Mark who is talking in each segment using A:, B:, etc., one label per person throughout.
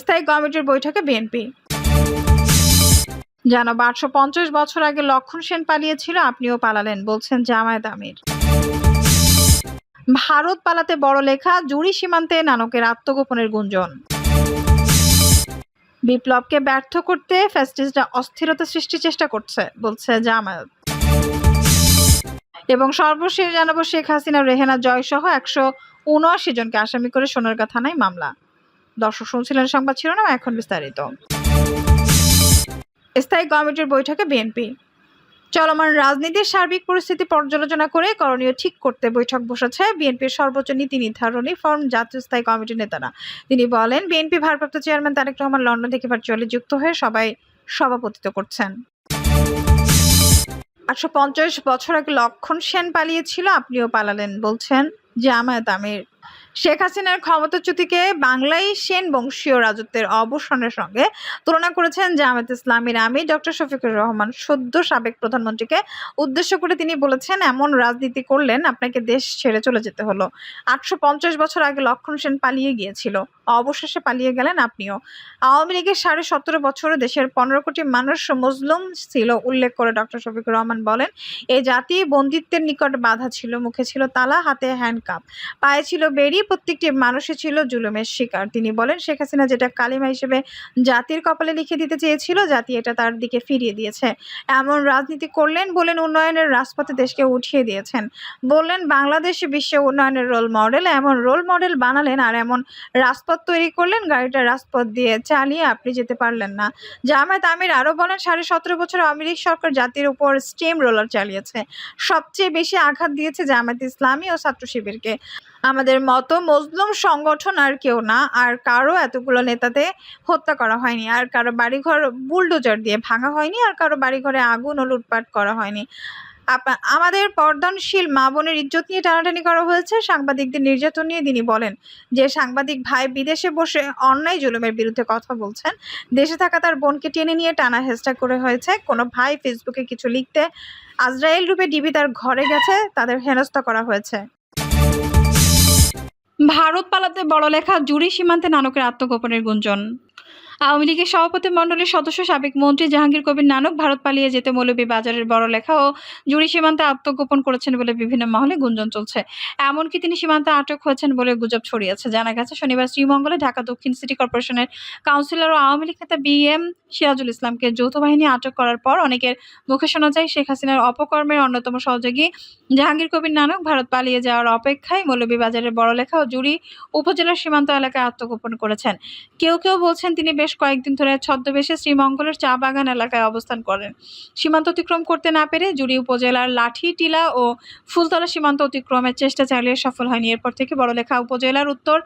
A: স্থায়ী কমিটির বৈঠকে বিএনপি। জানাব, আটশো পঞ্চাশ বছর আগে লক্ষণ সেন পালিয়েছিল, আপনিও পালালেন, বলছেন জামায়াত আমির। ভারত পালাতে বড় লেখা, জুড়ি সীমান্তে নানকের আত্মগোপনের গুঞ্জন। বিপ্লবকে ব্যর্থ করতে ফ্যাসিস্টরা অস্থিরতা সৃষ্টির চেষ্টা করছে, বলছে জামায়াত। এবং সর্বশেষ জানাব, শেখ হাসিনা রেহেনা জয় সহ একশো উনআশি জনকে আসামি করে সোনারগাঁ থানায় মামলা। দর্শক শুনছিলেন সংবাদ শিরোনাম, এখন বিস্তারিত। স্থায়ী কমিটির বৈঠকে বিএনপি। চলমান রাজনীতির সার্বিক পরিস্থিতি পর্যালোচনা করে করণীয় ঠিক করতে বৈঠক বসেছে বিএনপির সর্বোচ্চ নীতি নির্ধারণী ফর্ম জাতীয় স্থায়ী কমিটির নেতারা। তিনি বলেন, বিএনপি ভারপ্রাপ্ত চেয়ারম্যান তারেক রহমান লন্ডন থেকে ভার্চুয়ালি যুক্ত হয়ে সবাই সভাপতিত্ব করছেন। আটশো পঞ্চাশ বছর আগে লক্ষণ সেন পালিয়েছিল, আপনিও পালালেন, বলছেন জামায়াত আমির। শেখ হাসিনার ক্ষমতাচ্যুতিকে বাংলায় সেন বংশীয় রাজত্বের অবসানের সঙ্গে তুলনা করেছেন জামায়াত ইসলামীর আমি ডক্টর শফিকুর রহমান। সদ্য সাবেক প্রধানমন্ত্রীকে উদ্দেশ্য করে তিনি বলেছেন, এমন রাজনীতি করলেন আপনাকে দেশ ছেড়ে চলে যেতে হলো। আটশো পঞ্চাশ বছর আগে লক্ষণ সেন পালিয়ে গিয়েছিল। অবশেষে পালিয়ে গেলেন আপনিও। আওয়ামী লীগের সাড়ে সতেরো বছরে দেশের পনেরো কোটি মানুষ মজলুম ছিল, উল্লেখ করে ডক্টর শফিকুর রহমান বলেন এই জাতি বন্দিত্বের নিকট বাধা ছিল, মুখে ছিল তালা, হাতে হ্যান্ডকাপ। পায়ে ছিল বেরি প্রত্যেকটি মানুষই ছিল জুলুমের শিকার। তিনি বলেন, শেখ হাসিনা যেটা কালিমা হিসেবে জাতির কপালে লিখে দিতে চেয়েছিল, জাতি এটা তার দিকে ফিরিয়ে দিয়েছে। এমন রাজনীতি করলেন বলেন উন্নয়নের রাজপথে দেশকে উঠিয়ে দিয়েছেন। বললেন, বাংলাদেশ বিশ্বে উন্নয়নের রোল মডেল এমন রোল মডেল বানালেন আর এমন রাজপথ তৈরি করলেন, গাড়িটা রাজপথ দিয়ে চালিয়ে আপনি যেতে পারলেন না। জামায়াত আমির আরও বলেন, সাড়ে সতেরো বছর লীগ সরকার জাতির উপর স্টেম রোলার চালিয়েছে। সবচেয়ে বেশি আঘাত দিয়েছে জামায়াত ইসলামী ও ছাত্র শিবিরকে আমাদের মতো মজলুম সংগঠন আর কেউ না, আর কারও এতগুলো নেতাতে হত্যা করা হয়নি, আর কারও বাড়িঘর বুলডোজার দিয়ে ভাঙা হয়নি, আর কারও বাড়িঘরে আগুন ও লুটপাট করা হয়নি। আমাদের পর্দানশীল মা বোনের ইজ্জত নিয়ে টানাটানি করা হয়েছে, সাংবাদিকদের নির্যাতন নিয়ে তিনি বলেন যে সাংবাদিক ভাই বিদেশে বসে অন্যায় জুলুমের বিরুদ্ধে কথা বলছেন, দেশে থাকা তার বোনকে টেনে নিয়ে টানা হেস্টা করে হয়েছে, কোনো ভাই ফেসবুকে কিছু লিখতে আজরায়েল রূপে ডিবি তার ঘরে গেছে, তাদের হেনস্থা করা হয়েছে। ভারত পালাতে বড় লেখা জুড়ি সীমান্তে নানকের আত্মগোপনের গুঞ্জন। আওয়ামী লীগের সভাপতি মণ্ডলীর সদস্য সাবেক মন্ত্রী জাহাঙ্গীর কবির নানক ভারত পালিয়ে যেতে মৌলবী বাজারের বড় লেখা ও জুড়ি সীমান্তে আত্মগোপন করেছেন বলে বিভিন্ন মহলে গুঞ্জন চলছে। এমনকি তিনি সীমান্তে আটক হয়েছেন বলে গুজব ছড়িয়েছে। জানা গেছে, শনিবার শ্রীমঙ্গলে ঢাকা দক্ষিণ সিটি কর্পোরেশনের কাউন্সিলর ও আওয়ামী লীগ নেতা বি এম সিরাজুল ইসলামকে যৌথ বাহিনী আটক করার পর অনেকের মুখে শোনা যায়, শেখ হাসিনার অপকর্মের অন্যতম সহযোগী জাহাঙ্গীর কবির নানক ভারত পালিয়ে যাওয়ার অপেক্ষায় মৌলবী মৌলভীবাজারের বড়লেখা ও জুড়ি উপজেলার সীমান্ত এলাকায় আত্মগোপন করেছেন। কেউ কেউ বলছেন, তিনি বেশ কয়েকদিন ধরে ছদ্মবেশে শ্রীমঙ্গলের চা বাগান এলাকায় অবস্থান করেন। সীমান্ত অতিক্রম করতে না পেরে জুড়ি উপজেলার লাঠি টিলা ও ফুলতলা সীমান্ত অতিক্রমের চেষ্টা চালিয়ে সফল হয়নি। এরপর থেকে বড়লেখা উপজেলার উত্তর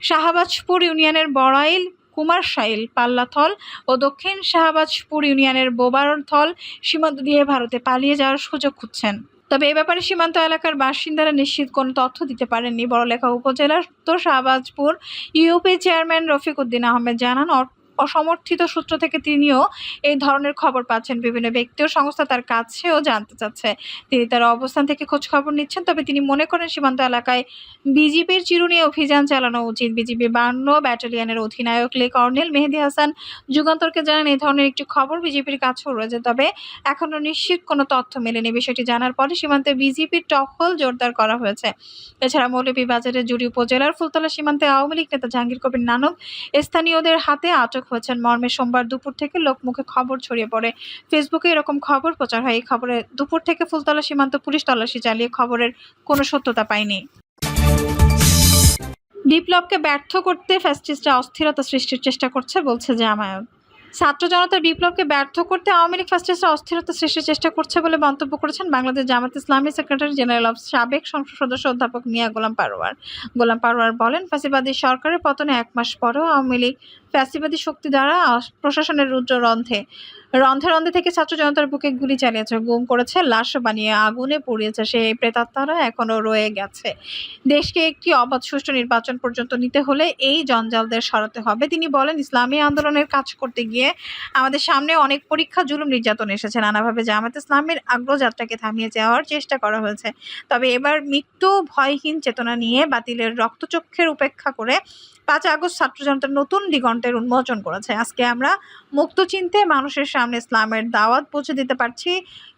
A: শাহবাজপুর ইউনিয়নের বড়াইল কুমারশাইল পাল্লাথল ও দক্ষিণ শাহবাজপুর ইউনিয়নের বোবারথল সীমান্ত দিয়ে ভারতে পালিয়ে যাওয়ার সুযোগ খুঁজছেন। তবে এ ব্যাপারে সীমান্ত এলাকার বাসিন্দারা নিশ্চিত কোনো তথ্য দিতে পারেননি। বড়লেখা উপজেলার উত্তর শাহবাজপুর ইউপি চেয়ারম্যান রফিক উদ্দিন আহমেদ জানান অসমর্থিত সূত্র থেকে তিনিও এই ধরনের খবর পাচ্ছেন। বিভিন্ন ব্যক্তি ও সংস্থা তার কাছেও জানতে চাচ্ছে। তিনি তার অবস্থান থেকে খোঁজ খবর নিচ্ছেন, তবে তিনি মনে করেন সীমান্ত এলাকায় বিজিবির চিরুনি অভিযান চালানো উচিত। বিজিবি বান্ন ব্যাটালিয়নের অধিনায়ক লে কর্নেল মেহেদি হাসান যুগান্তরকে জানান এই ধরনের একটি খবর বিজেপির কাছেও রয়েছে, তবে এখনও নিশ্চিত কোনো তথ্য মেলেনি। বিষয়টি জানার পরে সীমান্তে বিজেপির টহল জোরদার করা হয়েছে। এছাড়া মৌলভীবাজারের জুড়ি উপজেলার ফুলতলা সীমান্তে আওয়ামী লীগ নেতা জাহাঙ্গীর কবির নানক স্থানীয়দের হাতে আটক হয়েছেন। মর্মে সোমবার দুপুর থেকে লোকমুখে খবর ছড়িয়ে পড়ে। ফেসবুকে এরকম খবর প্রচার হয়। এই খবরে দুপুর থেকে ফুলতলা সীমান্ত পুলিশ তল্লাশি চালিয়ে খবরের কোনো সত্যতা পায়নি। বিপ্লবকে ব্যর্থ করতে ফ্যাসিস্টরা অস্থিরতা সৃষ্টির চেষ্টা করছে, বলছে জামায়াত। ছাত্র জনতার বিপ্লবকে ব্যর্থ করতে আওয়ামী লীগ ফ্যাসিস্টরা অস্থিরতা সৃষ্টির চেষ্টা করছে বলে মন্তব্য করেছেন Bangladesh Jamaat Islami secretary general of সাবেক সংসদ সদস্য অধ্যাপক মিয়া গোলাম পারোয়ার। গোলাম পারোয়ার বলেন, ফ্যাসিবাদী সরকারের পতনে এক মাস পরেও আওয়ামী লীগ ফ্যাসিবাদী শক্তি দ্বারা প্রশাসনের রুদ্র রন্ধ্রে রন্ধে রন্ধে থেকে ছাত্র জনতার বুকে গুলি চালিয়েছে, গুম করেছে, লাশ বানিয়ে আগুনে পুড়িয়েছে। সেই প্রেতাত্মারা এখনও রয়ে গেছে। দেশকে একটি অবাধ সুষ্ঠু নির্বাচন পর্যন্ত নিতে হলে এই জঞ্জালদের সরাতে হবে। তিনি বলেন, ইসলামী আন্দোলনের কাজ করতে গিয়ে আমাদের সামনে অনেক পরীক্ষা জুলুম নির্যাতন এসেছে। নানাভাবে জামাত ইসলামের আগ্রহযাত্রাকে থামিয়ে যাওয়ার চেষ্টা করা হয়েছে। তবে এবার মৃত্যু ভয়হীন চেতনা নিয়ে বাতিলের রক্তচক্ষের উপেক্ষা করে পাঁচ আগস্ট ছাত্র জনতার নতুন দিগন্তের উন্মোচন করেছে। আজকে আমরা মুক্ত চিন্তে মানুষের সামনে ইসলামের দাওয়াত পৌঁছে দিতে পারছি।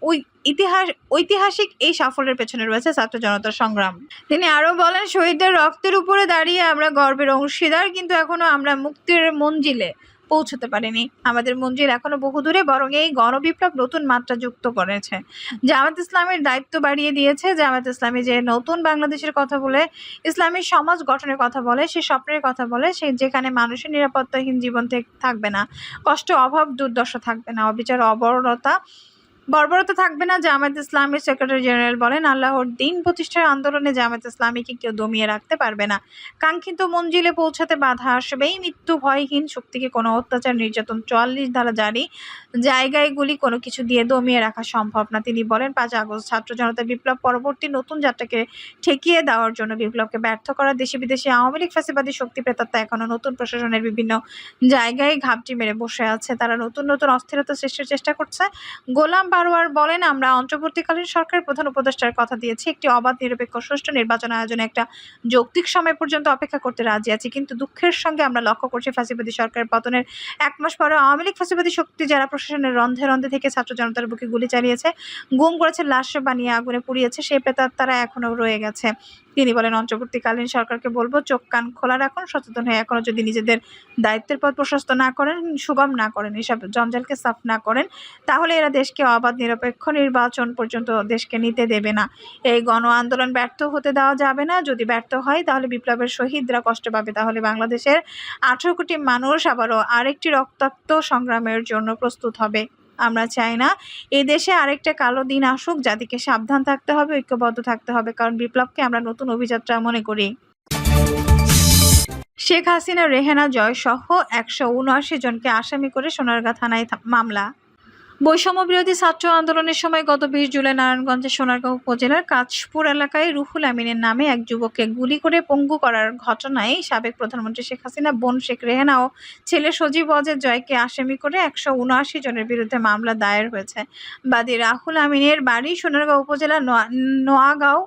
A: ওই ইতিহাস, ঐতিহাসিক এই সাফল্যের পেছনে রয়েছে ছাত্র জনতার সংগ্রাম। তিনি আরও বলেন, শহীদদের রক্তের উপরে দাঁড়িয়ে আমরা গর্বের অংশীদার, কিন্তু এখনও আমরা মুক্তির মঞ্জিলে পৌঁছতে পারেনি। আমাদের মঞ্জিল এখনও বহু দূরে বরং এই গণবিপ্লব নতুন মাত্রা যুক্ত করেছে। জামাত ইসলামের দায়িত্ব বাড়িয়ে দিয়েছে। জামাত ইসলামী যে নতুন বাংলাদেশের কথা বলে, ইসলামী সমাজ গঠনের কথা বলে, সে স্বপ্নের কথা বলে, সে যেখানে মানুষের নিরাপত্তাহীন জীবন থেকে থাকবে না, কষ্ট, অভাব, দুর্দশা থাকবে না, অবিচার অবরতা বর্বরতা থাকবে না, জামায়াত ইসলামের সেক্রেটারি জেনারেল বলেন, আল্লাহর দিন প্রতিষ্ঠার আন্দোলনে জামায়াত ইসলামীকে কেউ দমিয়ে রাখতে পারবে না। কাঙ্ক্ষিত মঞ্জিলে পৌঁছাতে বাধা আসবেই, মৃত্যু ভয়হীন, শক্তিকে কোনো অত্যাচার, নির্যাতন চুয়াল্লিশ ধারা জারি জায়গায়গুলি কোনো কিছু দিয়ে দমিয়ে রাখা সম্ভব না, তিনি বলেন, পাঁচ আগস্ট ছাত্র জনতা বিপ্লব পরবর্তী নতুন যাত্রাকে ঠেকিয়ে দেওয়ার জন্য বিপ্লবকে ব্যর্থ করা, দেশে বিদেশে আওয়ামী লীগ ফ্যাসিবাদী শক্তি প্রেতাত্মা এখনও নতুন প্রশাসনের বিভিন্ন জায়গায় ঘাপটি মেরে বসে আছে, তারা নতুন নতুন অস্থিরতা সৃষ্টির চেষ্টা করছে। গোলাম বারোয়ার বলেন, আমরা অন্তর্বর্তীকালীন সরকারের প্রধান উপদেষ্টার কথা দিয়েছি। একটি অবাধ, নিরপেক্ষ, সুষ্ঠু নির্বাচন আয়োজনে একটা যৌক্তিক সময় পর্যন্ত অপেক্ষা করতে রাজি আছি। কিন্তু দুঃখের সঙ্গে আমরা লক্ষ্য করছি ফাঁসিবাদী সরকারের পতনের এক মাস পরে আওয়ামী লীগ ফাঁসিবাদী শক্তি যারা প্রশাসনের রন্ধে রন্ধে থেকে ছাত্র জনতার বুকে গুলি চালিয়েছে, গুম করেছে, লাশ বানিয়ে আগুনে পুড়িয়েছে সেই তারা এখনও রয়ে গেছে। তিনি বলেন, অন্তর্বর্তীকালীন সরকারকে বলব, চোখ কান খোলা রাখুন, সচেতন হয়ে এখনও যদি নিজেদের দায়িত্বের পথ প্রশস্ত না করেন, সুগম না করেন, এসব জঞ্জালকে সাফ না করেন, তাহলে এরা দেশকে অবাধ, নিরপেক্ষ নির্বাচন পর্যন্ত দেশকে নিতে দেবে না। এই গণ আন্দোলন ব্যর্থ হতে দেওয়া যাবে না। যদি ব্যর্থ হয়, তাহলে বিপ্লবের শহীদরা কষ্ট পাবে। তাহলে বাংলাদেশের আঠেরো কোটি মানুষ আবারও আরেকটি রক্তাক্ত সংগ্রামের জন্য প্রস্তুত হবে। আমরা চাই না। এদেশে দেশে আরেকটা কালো দিন আসুক, জাতিকে সাবধান থাকতে হবে, ঐক্যবদ্ধ থাকতে হবে, কারণ বিপ্লবকে আমরা নতুন অভিযাত্রা মনে করি। শেখ হাসিনা, রেহেনা জয় সহ একশো উনআশি জনকে আসামি করে সোনারগাঁ থানায় মামলা। বৈষম্য বিরোধী ছাত্র আন্দোলনের সময় গত বিশ জুলাই নারায়ণগঞ্জের সোনারগাঁও উপজেলার কাঁচপুর এলাকায় রুহুল আমিনের নামে এক যুবককে গুলি করে পঙ্গু করার ঘটনায় সাবেক প্রধানমন্ত্রী শেখ হাসিনা, বোন শেখ রেহেনা ও ছেলে সজীব অজের জয়কে আসামি করে একশো উনআশি জনের বিরুদ্ধে মামলা দায়ের হয়েছে। বাদী রাহুল আমিনের বাড়ি সোনারগাঁও উপজেলা নোয়া- নোয়াগাঁও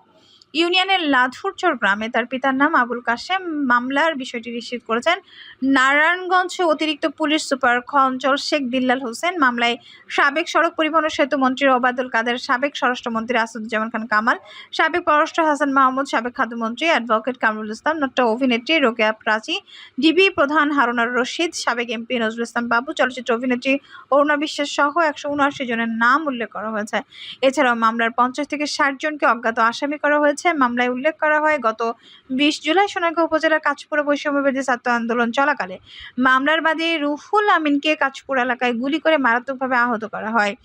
A: ইউনিয়নের লাধুরচর গ্রামে তার পিতার নাম আবুল কাশেম মামলার বিষয়টি নিশ্চিত করেছেন। নারায়ণগঞ্জ অতিরিক্ত পুলিশ সুপার খ শেখ বিল্লাল হোসেন মামলায় সাবেক সড়ক পরিবহন সেতু মন্ত্রী ওবায়দুল কাদের, সাবেক স্বরাষ্ট্রমন্ত্রী আসাদুজ্জামান খান কামাল, সাবেক পররাষ্ট্র হাসান মাহমুদ, সাবেক খাদ্যমন্ত্রী অ্যাডভোকেট কামরুল ইসলাম নট্ট অভিনেত্রী রোকেয়া প্রাচী, ডিবি প্রধান হারুনার রশিদ, সাবেক এমপি নজরুল ইসলাম বাবু, চলচ্চিত্র অভিনেত্রী অরুণা বিশ্বাস সহ একশো উনআশি জনের নাম উল্লেখ করা হয়েছে। এছাড়াও মামলার পঞ্চাশ থেকে ষাট জনকে অজ্ঞাত আসামি করা হয়েছে। মামলায় উল্লেখ করা হয়, গত বিশ জুলাই সোনারগাঁও উপজেলার কাঁচপুরে বৈষম্যবিরোধী ছাত্র আন্দোলন চলাকালে। মামলার বাদী রুহুল আমিনকে কাঁচপুর এলাকায় গুলি করে মারাত্মকভাবে আহত করা হয়।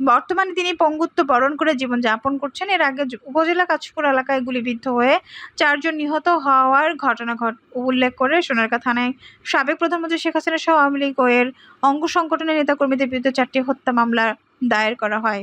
A: বর্তমানে তিনি পঙ্গুত্ব বরণ করে জীবনযাপন করছেন। এর আগে উপজেলা কাঁচপুর এলাকায় গুলিবিদ্ধ হয়ে চারজন নিহত হওয়ার ঘটনা ঘট উল্লেখ করে সোনারগাঁ থানায় সাবেক প্রধানমন্ত্রী শেখ হাসিনা সহ আওয়ামী লীগ এর অঙ্গ সংগঠনের নেতাকর্মীদের বিরুদ্ধে চারটি হত্যা মামলা দায়ের করা হয়।